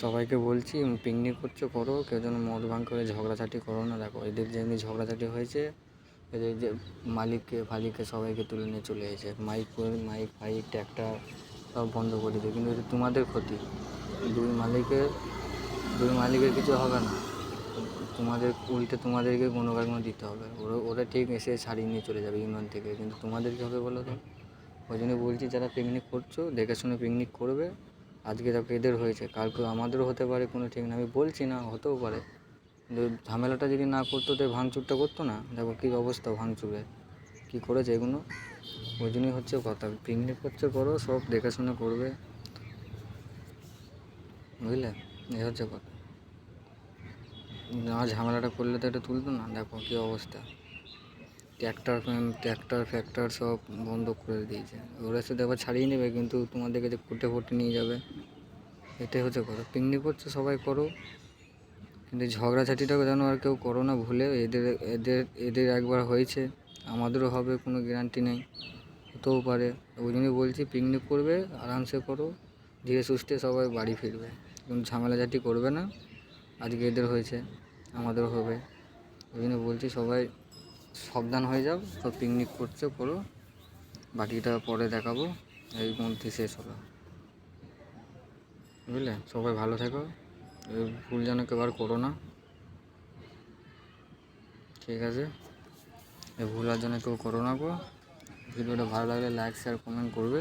সবাইকে বলছি পিকনিক করছ করো, কেউ যেন মদ ভাঙ করে ঝগড়াঝাটি করো না। দেখো, এদের যেমনি ঝগড়াঝাটি হয়েছে, এদের যে মালিককে, ফালিককে সবাইকে তুলে নিয়ে চলে এসেছে। মাইক মাইক ফাইক ট্র্যাক্টর সব বন্ধ করে দিয়েছে। কিন্তু এটা তোমাদের ক্ষতি। দুই মালিকের দুই মালিকের কিছু হবে না। তোমাদের, উল্টে তোমাদেরকে কোনো কারণে দিতে হবে। ওরা ওরা ঠিক এসে ছাড়িয়ে নিয়ে চলে যাবে ইউনিয়ন থেকে। কিন্তু তোমাদের কী হবে বলো তো? ওই জন্য বলছি, যারা পিকনিক করছ দেখে শুনে পিকনিক করবে। আজকে দেখো এদের হয়েছে কালকে আমাদেরও হতে পারে, কোনো ঠিক না। আমি বলছি না, হতেও পারে। কিন্তু ঝামেলাটা যদি না করতো, তো ভাঙচুরটা করতো না? দেখো কী অবস্থা ভাঙচুরের। কী করেছে এগুলো? ওই জন্যই হচ্ছে কথা। পিকনিক করছে করো, সব দেখে শুনে করবে। বুঝলে? এই হচ্ছে কথা। না, ঝামেলাটা করলে তো এটা তুলতো না। দেখো কী অবস্থা। ট্র্যাক্টর ট্র্যাক্টর ফ্যাক্টর সব বন্ধ করে দিয়েছে। ওরা শুধু আবার ছাড়িয়ে নেবে, কিন্তু তোমাদেরকে যে ফুটে ফুটে নিয়ে যাবে। এটাই হচ্ছে কথা। পিকনিক করছ, সবাই করো। কিন্তু ঝগড়াঝাটিটা যেন আর কেউ করো না ভুলে। এদের এদের এদের একবার হয়েছে। আমাদেরও হবে, কোনো গ্যারান্টি নেই। হতেও পারে। ওই জন্যই বলছি পিকনিক করবে, আরামসে করো। ধীরে সুস্থে সবাই বাড়ি ফিরবে। কোনো ঝামেলাঝাটি করবে না। আজকে এদের হয়েছে, আমাদেরও হবে। ওই জন্য বলছি, সবাই সাবধান হয়ে যাও সব পিকনিক করছ, করো। বাকিটা পরে দেখাবো, এই মধ্যে শেষ হলো বুঝলে? সবাই ভালো থেকো, এই ভুল যেন কেবার করো না। ঠিক আছে? এই ভুল আর যেন কেউ করো না গো। ভিডিওটা ভালো লাগলে লাইক শেয়ার কমেন্ট করবে।